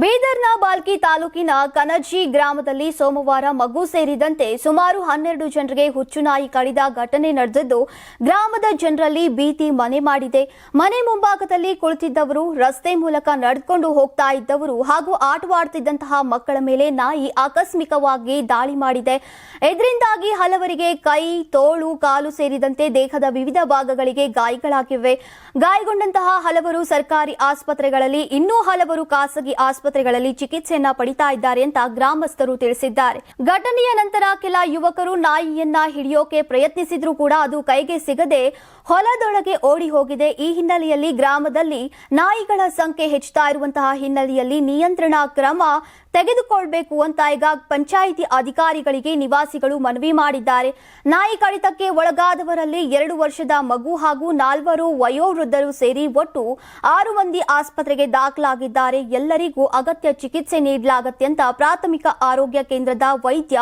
ಬೀದರ್ನ ಬಾಲ್ಕಿ ತಾಲೂಕಿನ ಕನಜಿ ಗ್ರಾಮದಲ್ಲಿ ಸೋಮವಾರ ಮಗು ಸೇರಿದಂತೆ ಸುಮಾರು ಹನ್ನೆರಡು ಜನರಿಗೆ ಹುಚ್ಚುನಾಯಿ ಕಡಿದ ಘಟನೆ ನಡೆದಿದ್ದು, ಗ್ರಾಮದ ಜನರಲ್ಲಿ ಭೀತಿ ಮನೆ ಮಾಡಿದೆ. ಮನೆ ಮುಂಭಾಗದಲ್ಲಿ ಕುಳಿತಿದ್ದವರು, ರಸ್ತೆ ಮೂಲಕ ನಡೆದುಕೊಂಡು ಹೋಗ್ತಾ ಇದ್ದವರು ಹಾಗೂ ಆಟವಾಡುತ್ತಿದ್ದಂತಹ ಮಕ್ಕಳ ಮೇಲೆ ನಾಯಿ ಆಕಸ್ಮಿಕವಾಗಿ ದಾಳಿ ಮಾಡಿದೆ. ಇದರಿಂದಾಗಿ ಹಲವರಿಗೆ ಕೈ, ತೋಳು, ಕಾಲು ಸೇರಿದಂತೆ ದೇಹದ ವಿವಿಧ ಭಾಗಗಳಿಗೆ ಗಾಯಗಳಾಗಿವೆ. ಗಾಯಗೊಂಡಂತಹ ಹಲವರು ಸರ್ಕಾರಿ ಆಸ್ಪತ್ರೆಗಳಲ್ಲಿ, ಇನ್ನೂ ಹಲವರು ಖಾಸಗಿ ಆಸ್ಪತ್ರೆಗಳಲ್ಲಿ ಚಿಕಿತ್ಸೆಯನ್ನ ಪಡಿತಾ ಇದ್ದಾರೆ ಅಂತ ಗ್ರಾಮಸ್ಥರು ತಿಳಿಸಿದ್ದಾರೆ. ಘಟನೆಯ ನಂತರ ಕೆಲ ಯುವಕರು ನಾಯಿಯನ್ನ ಹಿಡಿಯೋಕೆ ಪ್ರಯತ್ನಿಸಿದ್ರು ಕೂಡ ಅದು ಕೈಗೆ ಸಿಗದೆ ಹೊಲದೊಳಗೆ ಓಡಿ ಹೋಗಿದೆ. ಈ ಹಿನ್ನೆಲೆಯಲ್ಲಿ ಗ್ರಾಮದಲ್ಲಿ ನಾಯಿಗಳ ಸಂಖ್ಯೆ ಹೆಚ್ಚುತ್ತಾ ಇರುವಂತಹ ಹಿನ್ನೆಲೆಯಲ್ಲಿ ನಿಯಂತ್ರಣ ಕ್ರಮ ತೆಗೆದುಕೊಳ್ಬೇಕು ಅಂತ ಈಗ ಪಂಚಾಯಿತಿ ಅಧಿಕಾರಿಗಳಿಗೆ ನಿವಾಸಿಗಳು ಮನವಿ ಮಾಡಿದ್ದಾರೆ. ನಾಯಿ ಕಡಿತಕ್ಕೆ ಒಳಗಾದವರಲ್ಲಿ ಎರಡು ವರ್ಷದ ಮಗು ಹಾಗೂ ನಾಲ್ವರು ವಯೋವೃದ್ಧರು ಸೇರಿ ಒಟ್ಟು ಆರು ಮಂದಿ ಆಸ್ಪತ್ರೆಗೆ ದಾಖಲಾಗಿದ್ದಾರೆ. ಎಲ್ಲರಿಗೂ ಅಗತ್ಯ ಚಿಕಿತ್ಸೆ ನೀಡಲಾಗುತ್ತೆ ಅಂತ ಪ್ರಾಥಮಿಕ ಆರೋಗ್ಯ ಕೇಂದ್ರದ ವೈದ್ಯ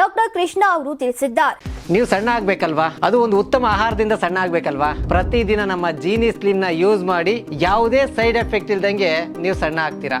ಡಾಕ್ಟರ್ ಕೃಷ್ಣ ಅವರು ತಿಳಿಸಿದ್ದಾರೆ. ನೀವು ಸಣ್ಣ ಆಗ್ಬೇಕಲ್ವಾ? ಅದು ಒಂದು ಉತ್ತಮ ಆಹಾರದಿಂದ ಸಣ್ಣ ಆಗ್ಬೇಕಲ್ವಾ? ಪ್ರತಿದಿನ ನಮ್ಮ ಜೀನಿ ಸ್ಲಿಮ್ನ ಯೂಸ್ ಮಾಡಿ ಯಾವುದೇ ಸೈಡ್ ಎಫೆಕ್ಟ್ ಇಲ್ದಂಗೆ ನೀವು ಸಣ್ಣ ಆಗ್ತೀರಾ?